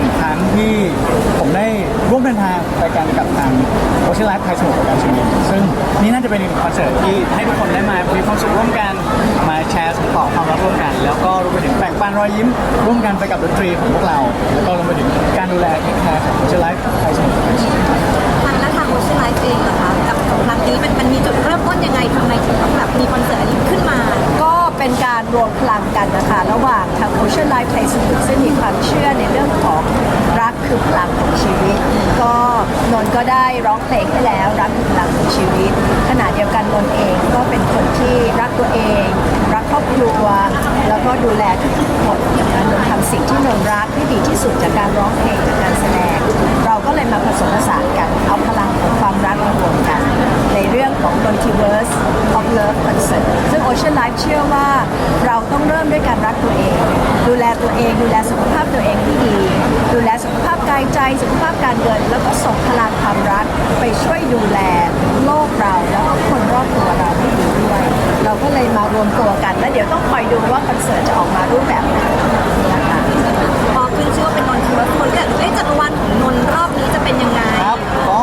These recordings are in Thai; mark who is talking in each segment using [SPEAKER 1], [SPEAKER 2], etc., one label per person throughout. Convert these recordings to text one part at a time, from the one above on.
[SPEAKER 1] หนึ่งครั้งที่ผมได้ร่วมเดินทางไปกันกับทางโอเชียนไลฟ์ไทยสมุทรปราการชลบุรีซึ่งนี่น่าจะเป็นอีกคอนเสิร์ตที่ให้ทุกคนได้มามีความสุขร่วมกันมาแชร์ส่งต่อความรักร่วมกัน แล้วก็รวมไปถึงแบ่งปันรอยยิ้มร่วมกันไปกับดนตรีของพวกเรา แล้วก็รวมไปถึงการดูแลเทคแคร์ของโอเชียนไลฟ์ไทยสมุทรปราการชมรม
[SPEAKER 2] ทางและทางโอเชียนไลฟ์เองนะคะกับครั้งนี้มันมันมีจุดเริ่มต้นยังไงทำไมถึงต้องแบบมีคอนเสิร์ตอันนี้ขึ้นมา
[SPEAKER 3] ก็เป็นการรวมพลังกันนะคะ ระหว่างทาง Ocean Life Play สมุทรซึ่งมีความเชื่อในเรื่องของรักคือพลังของชีวิต ก็นน์ก็ได้ร้องเพลงให้แล้วรักคือพลังของชีวิต ขณะเดียวกันนน์เองก็เป็นคนที่รักตัวเอง รักครอบครัว แล้วก็ดูแลทุกๆคนนนนท์ทำสิ่งที่นน์รักให้ดีที่สุดจากการร้องเพลงจากการแสดง เราก็เลยมาผสมผสานกันเอาพลังของความรักมารวก เรื่องของ Multiverse of Love Concert ซึ่ง Ocean Life เชื่อว่าเราต้องเริ่มด้วยการรักตัวเอง ดูแลตัวเอง ดูแลสุขภาพตัวเองที่ดี ดูแลสุขภาพกายใจ สุขภาพการเงิน แล้วก็ส่งพลังความรักไปช่วยดูแลโลกเราแล้วก็คนรอบตัวเราให้ดีด้วย เราก็เลยมารวมตัวกัน แล้วเดี๋ยวต้องคอยดูว่าคอนเสิร์ตจะออกมารูปแบบไหนนะคะ
[SPEAKER 2] พอขึ้นชื่อว่าเป็นนนท์ทีวัฒน์คนก็อยากรู้เอ๊ะจักรวาลของนนท์รอบนี้จะเป็นยังไง
[SPEAKER 1] ครับก็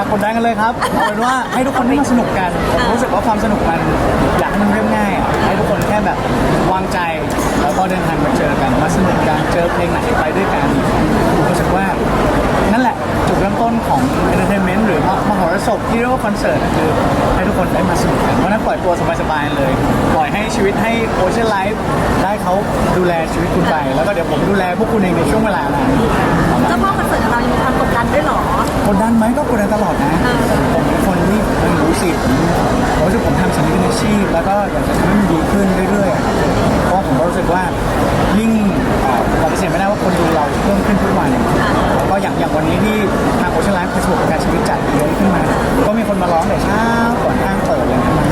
[SPEAKER 1] อยากกดดันกันเลยครับเอาเป็นว่าให้ทุกคนได้มาสนุกกันผมรู้สึกว่าความสนุกมันอยากให้มันเรียบง่ายอะให้ทุกคนแค่แบบวางใจ แล้วก็เดินทางมาเจอกันมาสนุกกันเจอเพลงไหนไปด้วยกันผมรู้สึกว่า นั่นแหละจุดเริ่มต้นของเอนเตอร์เทนเมนต์หรือมหรสพที่เรียกว่าคอนเสิร์ตคือให้ทุกคนได้มาสนุกกันเพราะฉะนั้นปล่อยตัวสบายๆเลย ปล่อยให้ชีวิตให้โอเชียนไลฟ์ได้เขาดูแลชีวิตคุณไป แล้วก็เดี๋ยวผมดูแลพวกคุณเองในช่วงเวลานั้น
[SPEAKER 2] เจ้าพ่อคอนเสิร์ตของเรายังมีความกดดันด้วยเหรอ
[SPEAKER 1] ดดันไหมก็กดดันตลอดนะ ผมเป็นคนที่ผมรู้สิผมผมรู้สึกผมทำสิ่งที่เป็นอาชีพ แล้วก็อยากจะทำให้มันดีขึ้นเรื่อยๆเพราะผมก็รู้สึกว่ายิ่งเอ่อปฏิเสธไม่ได้ว่าคนดูเราเพิ่มขึ้นทุกวันแล้วก็อย่างอย่างวันนี้ที่ทางโอเชียนไลฟ์ประสบการชีวิตจัดเวนต์ขึ้นมา ก็มีคนมาร้องแต่เช้าก่อนห้างเปิดอะไรเงี้ยมัน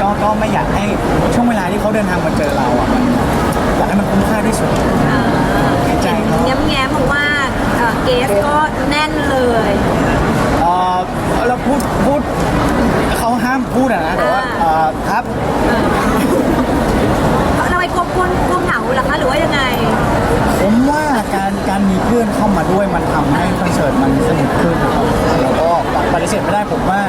[SPEAKER 1] ก็ก็ไม่อยากให้ช่วงเวลาที่เขาเดินทางมาเจอเราอะอยากให้มันคุ้มค่าที่สุดในใจเขา
[SPEAKER 2] แง้มแง้มๆเพราะว่า อ่อเกสก็แน่นเลย
[SPEAKER 1] เอ่อเราพูดพูดเขาห้ามพูดอะนะแต่ว่าเอ่อครับ
[SPEAKER 2] ทำไมกลัวกลัวกลัวเหงาเหรอคะหรือว่ายังไง
[SPEAKER 1] ผมว่าการการมีเพื่อนเข้ามาด้วยมันทำให้คอนเสิร์ตมันสนุกขึ้นนะครับแล้วก็ ปฏิเสธไม่ได้ผมว่า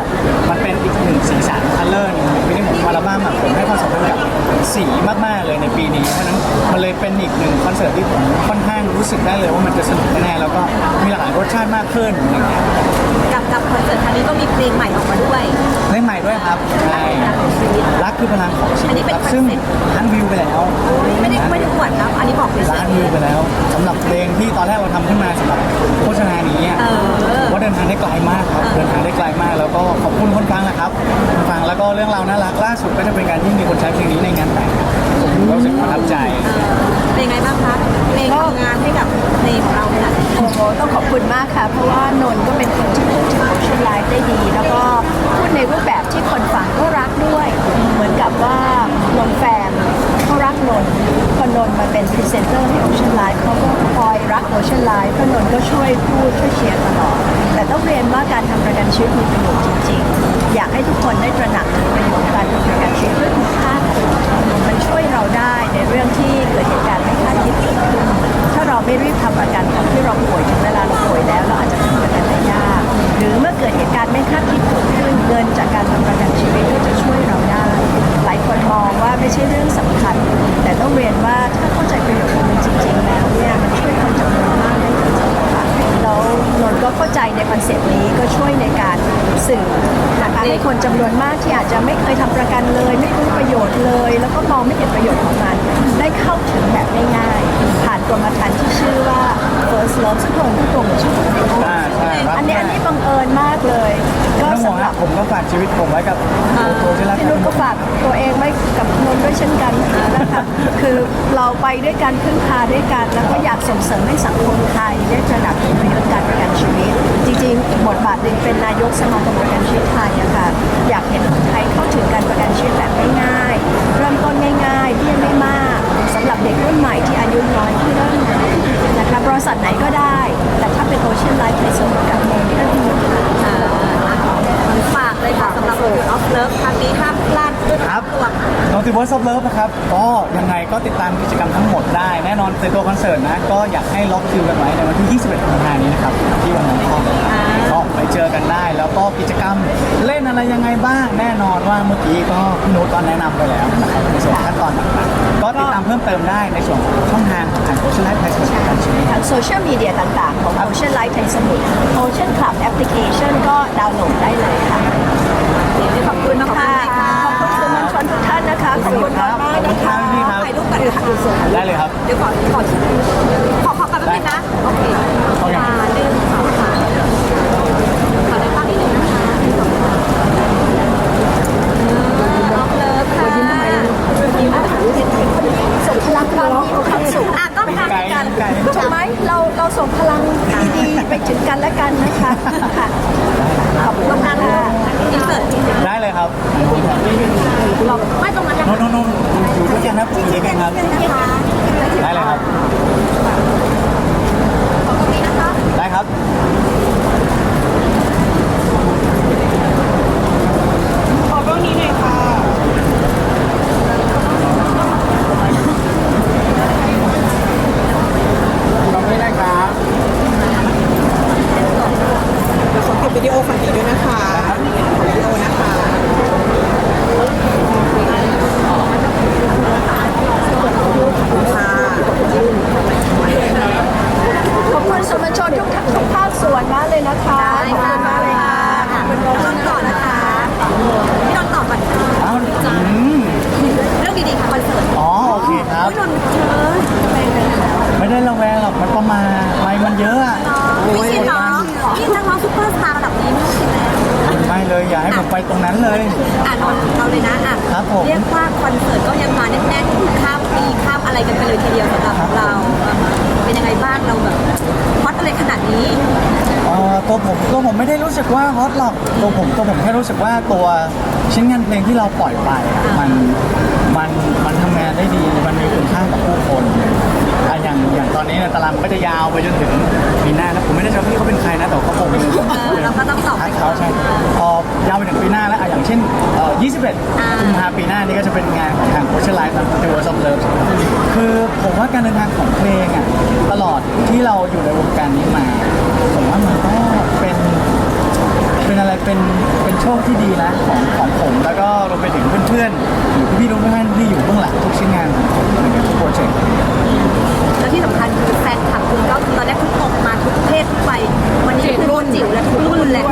[SPEAKER 1] มันเป็นอีกหนึ่งสีสันคัลเลอร์หนึงในปีนี้ผมมาลบ้าอะผมให้ความสำคัญกับสีมากๆเลยในปีนี้เพราะฉะนั้นมันเลยเป็นอีกหนึ่งคอนเสิร์ตที่ผมค่อนข้างรู้สึกได้เลยว่ามันจะสนุกแน่ๆแล้วก็มีหลากหลายรสชาติมากขึ้นอย่างเงี้ย
[SPEAKER 2] กับกับคอนเสิร์ตครั้งนี้ก็มีเพลงใหม่ออกมาด้วย
[SPEAKER 1] เล่นใหม่ด้วยครับใช่ รักคือพลังของชี
[SPEAKER 2] อัน
[SPEAKER 1] วิ
[SPEAKER 2] นี้
[SPEAKER 1] ต
[SPEAKER 2] เป็น
[SPEAKER 1] ครับซึ่ง
[SPEAKER 2] คอนเซ็ปต์
[SPEAKER 1] ล้านวิวไปแล้ว
[SPEAKER 2] ไม่ได้ไม่ได้อวดครับ อันนี้บอกเลย
[SPEAKER 1] ล้านวิวไปแล้วสำหรับเพลงที่ตอนแรกเราทำขึ้นมาสำหรับโฆษณานี้อะ
[SPEAKER 2] เออ
[SPEAKER 1] ว่าเดินทางได้ไกลมากครับเดินทางได้ไกลมาก แล้วก็ขอบคุณคนฟังนะครับคนฟังแล้วก็เรื่องราวน่ารักล่าสุดก็จะเป็นการที่มีคนใช้เพลงนี้ในงานแต่งผมก็รู้สึกประทับใจ
[SPEAKER 2] เออเป็นไงบ้างคะเพลงทำงานให้กับเพลงของเราเนี่ย
[SPEAKER 3] โอ้โหต้องขอบคุณมากค่ะ เพราะว่านนท์ก็เป็นคนที่พูดถึง Ocean Life ได้ดี แล้วก็พูดในรูปแบบที่คนฟังก็รักด้วยเหมือนกับ ว่านนท์แฟนเขารักนนท์พอนนท์มาเป็นพรีเซนเตอร์ให้ Ocean Life เขาก็คอยรัก Ocean Life เพราะนนท์ก็ช่วยพูดช่วยเชียร์ตลอด แต่ต้องเรียนว่าการทำประกันชีวิตมีประโยชน์จริงๆ จำน ผมก็
[SPEAKER 1] ฝากชีวิตผมไว้กับตัวที่รัก
[SPEAKER 3] พี่นุชก็ฝากตัวเองไว้กับนนท์ด้วยเช่นกันนะคะคือเราไปด้วยกันพึ่งพาด้วยกัน แล้วก็อยากส่งเสริมให้สังคมไทยได้ตระหนักถึงประโยชน์การประกันชีวิต จริงๆอีกบทบาทหนึ่งเป็นนายกสมาคมประกันชีวิตไทยอะค่ะอยากเห็นคนไทยเข้าถึงการประกันชีวิตแบบง่ายๆ เริ่มต้นง่ายๆ
[SPEAKER 1] Multiverse of Love นะครับ ก็ยังไงก็ติดตามกิจกรรมทั้งหมดได้ แน่นอนในตัวคอนเสิร์ตนะ ก็อยากให้ล็อกคิวกันไว้ในวันที่ 21มีนานี้นะครับ ที่วันนั้นก็ก็ไปเจอกันได้ แล้วก็กิจกรรมเล่นอะไรยังไงบ้าง แน่นอนว่าเมื่อกี้ก็พี่นุชก็แนะนำไปแล้วนะครับในส่วนขั้นตอนต่างๆก็ติดตามเพิ่มเติมได้ในส่วนของช่องทางทางโซเชียลไลฟ์แพลตฟอร์มการชีวิต
[SPEAKER 3] ทางโซเชียลมีเดียต่างๆ ของ Ocean Life ไทยสมุทร Ocean Club Application ก็ดาวน์โหลดได้เลยค่ะ
[SPEAKER 2] ขอบคุณมากค่ะ
[SPEAKER 3] กัน
[SPEAKER 2] เลยค่ะ
[SPEAKER 1] ได้เลยครับ
[SPEAKER 2] เดี๋ยวขอขอขอขอกลับแป๊บนึงนะโอเค
[SPEAKER 1] เอาอย่าง
[SPEAKER 2] มาหนึ่งสองสามขอได้ภาพนิดนึงนะคะล็อกเลิฟค่ะ
[SPEAKER 3] ส่งพลังเรามีความสุข
[SPEAKER 2] อะก็ทำกัน
[SPEAKER 1] ไกล
[SPEAKER 3] ถูกไหมเราเราส่งพลังดีๆไปถึงกันและกันนะคะค่ะขอบคุณมากค่ะ
[SPEAKER 2] อินเสิร์ต
[SPEAKER 1] ได้เลยครับ
[SPEAKER 2] ไม่ตรงนั้นนะ
[SPEAKER 1] โน้นโน้นโน้นอยู่ด้วยกันครับอยู่ด้วยกันครับ
[SPEAKER 2] นะคะ
[SPEAKER 1] ได้เลยครับ
[SPEAKER 2] ขอบคุณนะคะ
[SPEAKER 1] ได้ครับ
[SPEAKER 4] ขอเรื่องนี้หน่อยค่ะ
[SPEAKER 1] ขอบคุณนะครับ
[SPEAKER 4] เดี๋ยวขอเก็บวิดีโอฝั่งนี้ด้วยนะคะขอวิดีโอนะคะ
[SPEAKER 3] ขอบคุณสื่อมวลชนทุกท่านทุกภาคส่วนมากเลยนะคะ
[SPEAKER 2] ได้
[SPEAKER 3] ขอบ
[SPEAKER 2] ค่ะ
[SPEAKER 3] คุณมากเลยค่ะ
[SPEAKER 2] พี่นนท์ก่อนนะคะพี่นนท์ตอบก่อนค่ะ
[SPEAKER 1] อ้าวอืม
[SPEAKER 2] เรื่องดีๆค่ะคอนเสิร์ต
[SPEAKER 1] อ๋อโอเคครับ
[SPEAKER 2] พี่นนท์เชิญ
[SPEAKER 1] ไม่ได้ระแวงหรอกมันประมาณไม่มันเยอะอะ
[SPEAKER 2] ไม่ใช่น้องนี่นักร้องซุปเปอร์สตาร์ระดับนี้ไม่ใช่แล้ว
[SPEAKER 1] ไม่ เลยอย่าให้ผมไปตรงนั้นเลย
[SPEAKER 2] อะนนท์เราเลยนะอะ
[SPEAKER 1] ครับผม
[SPEAKER 2] เรียกว่าคอนเสิร์ตก็ยังมาแน่นๆข้ามปีข้ามอะไรกันไปเลยทีเดียวสำหรับเราอะเป็นยังไงบ้างเราแบบฮอตอะไรขนาดนี้
[SPEAKER 1] เอ่อตัวผมตัวผมไม่ได้รู้สึกว่าฮอตหรอกตัวผมตัวผมแค่รู้สึกว่าตัวชิ้นงานเพลงที่เราปล่อยไปอะมันมันมันทำงานได้ดีมันมีคุณค่ากับผู้คนอะอย่างอย่างตอนนี้เนี่ยตารางมันก็จะยาวไปจนถึง นี่
[SPEAKER 2] ก็
[SPEAKER 1] จะเป็นงานของทางโคชไลฟ์ทางติวซัมเลิฟคือผมว่าการเดินทางของเพลงอะตลอดที่เราอยู่ในวงการนี้มา ผมว่ามันก็เป็นเป็นอะไรเป็นเป็นโชคที่ดีนะของของผมแล้วก็รวมไปถึงเพื่อนๆหรือพี่ๆทุกท่านที่อยู่เบื้องหลังทุกชิ้นงานของทุกโปรเจกต์
[SPEAKER 2] แล้วที่สำคัญคือแฟนคลับคุณก็ตอนแรกคุณออกมาทุกเพศทุกวัยวันนี้คือรุ่นจิ๋วและทุกรุ่นแหละ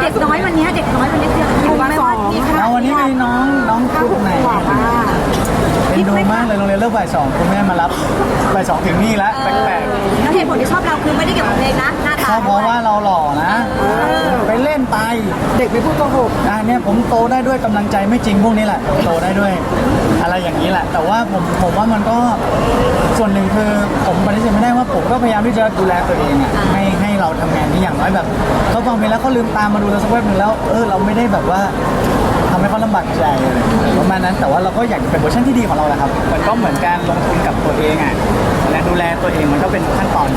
[SPEAKER 1] เด็
[SPEAKER 2] กน้อยวันนี้เด็กน้อยวันนี้คือรู้ไหมว่ามีใคร
[SPEAKER 1] เอาวันนี้มีน้องน้องกลุ่มไหน เป็นดูมากเลยโรงเรียนเลิกบ่ายสองคุณแม่มารับบ่ายสองถึงนี่แล้วแปลก
[SPEAKER 2] แล้วเหตุผลที่ชอบเราคือไม่ได้เกี่ยวกับเพลงนะหน้า
[SPEAKER 1] ๆ
[SPEAKER 2] ตา
[SPEAKER 1] ชอบเพราะว่าเราหล่อนะ ไปเล่นไป
[SPEAKER 4] เด็กไม่พูดโกหก
[SPEAKER 1] อ่าเนี่ยผมโตได้ด้วยกำลังใจไม่จริงพวกนี้แหละโตได้ด้วย อะไรอย่างนี้แหละ แต่ว่าผมผมว่ามันก็ส่วนหนึ่งคือผมปฏิเสธไม่ได้ว่าผมก็พยายามที่จะดูแลตัวเองอะให้ให้เราทำงานนี้อย่างน้อยแบบเขาฟังเพลงแล้วเขาลืมตามมาดูเราสักแวบหนึ่งแล้วเออเราไม่ได้แบบว่าทำ ให้เขาลำบากใจอะไรอย่างเงี้ยประมาณนั้นแต่ว่าเราก็อยากเป็นเวอร์ชันที่ดีของเราแหละครับมันก็เหมือนการลงทุนกับตัวเองอะและดูแลตัวเองมันก็เป็นขั้นตอน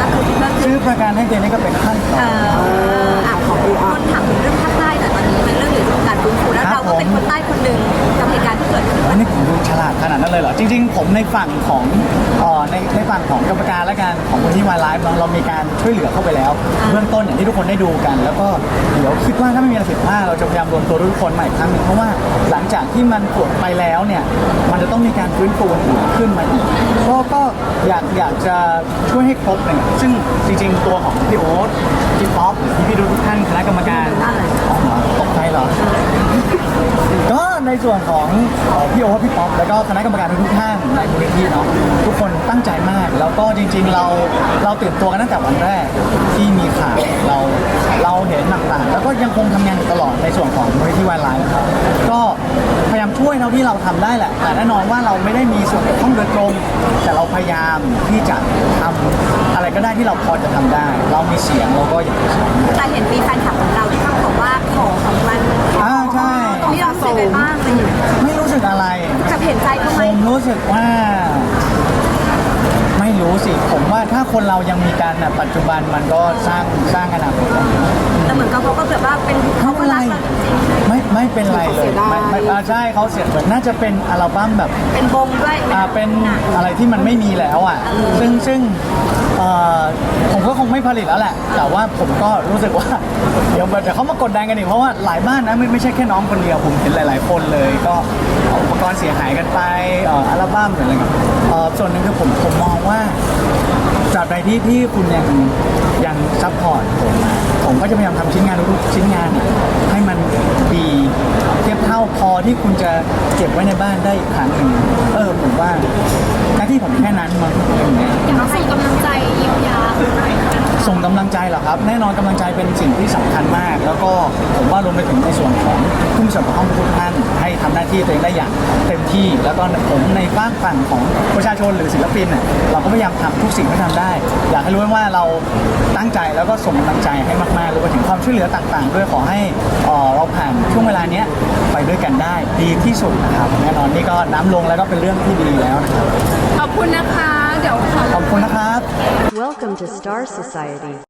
[SPEAKER 2] ก็คือก็คือ
[SPEAKER 1] ซื้อประกันให้ตัวเองนี่ก็เป็นขั้นตอ
[SPEAKER 2] เอ่
[SPEAKER 1] น
[SPEAKER 2] ออะขอดูคนถามถึงเรื่องภาคใต้แต่ตอนนี้เป็นเรื่องเกี่ยวกับการฟื้นฟู
[SPEAKER 1] จริงๆ ผมในฝั่งของเอ่อในในฝั่งของกรรมการและการของคนที่วายไลฟ์เราเรามีการช่วยเหลือเข้าไปแล้ว เบื้องต้นอย่างที่ทุกคนได้ดูกัน แล้วก็เดี๋ยวคิดว่าถ้าไม่มีอะไรผิดพลาดเราจะพยายามรวมตัวทุกคนใหม่อีกครั้งหนึงเพราะว่าหลังจากที่มันตรวจไปแล้วเนี่ยมันจะต้องมีการฟื้นฟูอื่นขึ้นมาอีกก็ก็อยากอยากจะช่วยให้ครบเลยซึ่งจริง ๆ ตัวของพี่โอ๊ตพี่ป๊อปหรือพี่ๆทุกท่านคณะกรรมการอ๋อตกใจ เหรอ ก็ในส่วนของเอ่อพี่โอ๊ตพี่ป๊อปแล้วก็คณะกรรมการทุกท่านในมูลนิธิเนาะทุกคนตั้งใจมาก แล้วก็จริง ๆ เราเราตื่นตัวกันตั้งแต่วันแรกที่มีข่าวเราเราเห็นต่างๆแล้วก็ยังคงทำงานอยู่ตลอดในส่วนของมูลนิธิวายไลน์ครับก็พยายามช่วยเท่าที่เราทำได้แหละแต่แน่นอนว่าเราไม่ได้มีส่วนเกี่ยวข้องโดยตรง แต่เราพยายามที่จะทำอะไรก็ได้ที่เราพอจะทำได้ เรามีเสียงเราก็อยากจะใช้
[SPEAKER 2] แต่เห็นมีแฟนคลับของเราที่ เขาบอกว่าขอของมัน
[SPEAKER 1] อ่าใช่
[SPEAKER 2] ตรงนี้เรารู้สึกยังไงบ้างอะไรอย่างเงี้ย
[SPEAKER 1] ไม่รู้สึกอะไร
[SPEAKER 2] กับเห็นใจเขาไห
[SPEAKER 1] ผมมรู้สึกว่า ไม่รู้สิ ผมว่าถ้าคนเรายังมีกันนะปัจจุบันมันก็สร้างสร้างอนาคต
[SPEAKER 2] แต่เหมือนกับเขาก็แบบว่าเป็นเขาก็รักเราจริงๆ
[SPEAKER 1] ไม่ไม่เป็นไรเลย
[SPEAKER 4] เสียดาย
[SPEAKER 1] ไม่ไม่อ่าาใช่เขาเสียเหมือนน่าจะเป็นอัลบั้มแบบ
[SPEAKER 2] เป็นวงด้วย
[SPEAKER 1] อ่าเป็นอะไรที่มันไม่มีแล้วอะ ซึ่งซึ่งเอ่อผมก็คงไม่ผลิตแล้วแหละ แต่ว่าผมก็รู้สึกว่า เดี๋ยวเดี๋ยวเขามากดดันกันอีกเพราะว่าหลายบ้านนะไม่ไม่ใช่แค่น้องคนเดียวผมเห็นหลาย ๆ คนเลย ก็เอาอุปกรณ์เสียหายกันไปเอ่ออัลบั้มหรืออะไรเงี้ยเอ่อส่วนหนึ่งคือผมผมมองว่าตราบใดที่ที่คุณยังยังซัพพอร์ตผม ผมก็จะพยายามทำชิ้นงานทุกๆชิ้นงานเนี่ยให้มันดี เทียบเท่าพอที่คุณจะเก็บไว้ในบ้านได้อีกครั้งหนึ่งเออผมว่าหน้าที่ผมแค่นั้นมั้งอะไรอย่างเงี้ย
[SPEAKER 3] อยากให้กำลังใจเยียวยา
[SPEAKER 1] ส่งกำลังใจเหรอครับ แน่นอนกำลังใจเป็นสิ่งที่สำคัญมาก แล้วก็ผมว่ารวมไปถึงในส่วนของผู้มีส่วนเกี่ยวข้องทุกท่านให้ทำหน้าที่ตัวเองได้อย่างเต็มที่ แล้วก็ผมในฝากฝั่งของประชาชนหรือศิลปินเนี่ยเราก็พยายามทำทุกสิ่งที่ทำได้ อยากให้รู้ว่าเราตั้งใจแล้วก็ส่งกำลังใจให้มากๆรวมไปถึงความช่วยเหลือต่าง ๆ ด้วยขอให้เอ่อเราผ่านช่วงเวลาเนี้ยไปด้วยกันได้ดีที่สุดนะครับแน่นอนนี่ก็น้ำลงแล้วก็เป็นเรื่องที่ดีแล้วนะครับ
[SPEAKER 3] ขอบคุณนะคะ เดี๋ยวขอ
[SPEAKER 1] ขอบคุณนะครับ
[SPEAKER 5] Welcome to Star Society.